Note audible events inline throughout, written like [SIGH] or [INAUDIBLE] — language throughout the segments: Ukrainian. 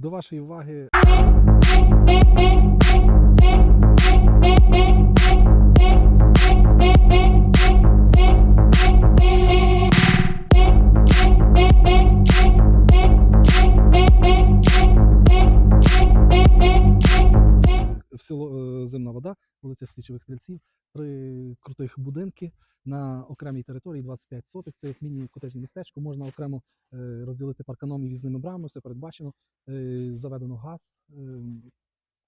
До вашої уваги е, Зимна вода, вулиця Слідчових стрільців, три крутих будинки на окремій території 25 соток. Це як міні-котежне містечко. Можна окремо е, розділити парканом і візними брамами, все передбачено. Е, Заведено газ,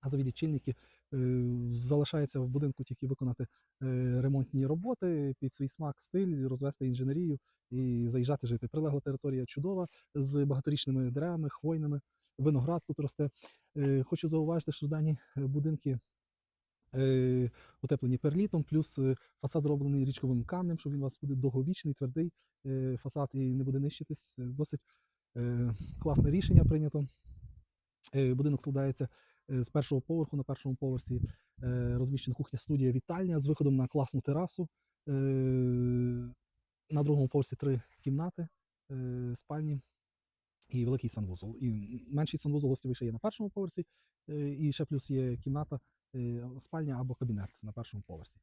газові лічильники. Залишається в будинку тільки виконати ремонтні роботи під свій смак, стиль, розвести інженерію і заїжджати жити. Прилегла територія чудова з багаторічними деревами, хвойними. Виноград тут росте. Хочу зауважити, що дані будинки утеплені перлітом, плюс е, фасад зроблений річковим камнем, щоб він у вас буде довговічний, твердий е, фасад і не буде нищитись. Е, Досить е, класне рішення прийнято. Е, Будинок складається е, з першого поверху на першому поверсі е, розміщена кухня студія вітальня з виходом на класну терасу. Е, На другому поверсі три кімнати, е, спальні і великий санвузол. І менший санвузол гостєвий ще є на першому поверсі, е, і ще плюс є кімната, е, спальня або кабінет на першому поверсі.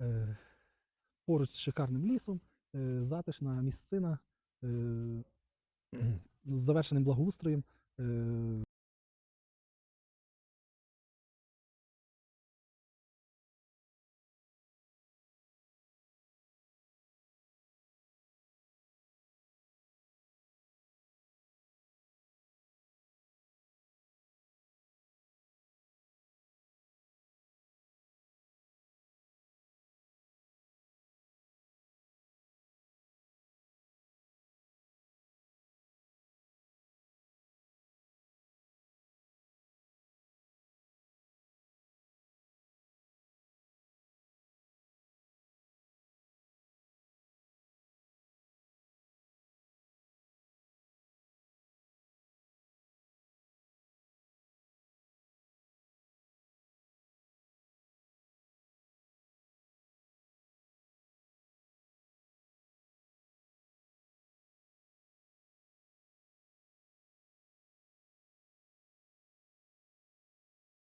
Е, Поруч з шикарним лісом, е, затишна місцина е, [CLEARS THROAT] з завершеним благоустроєм. е,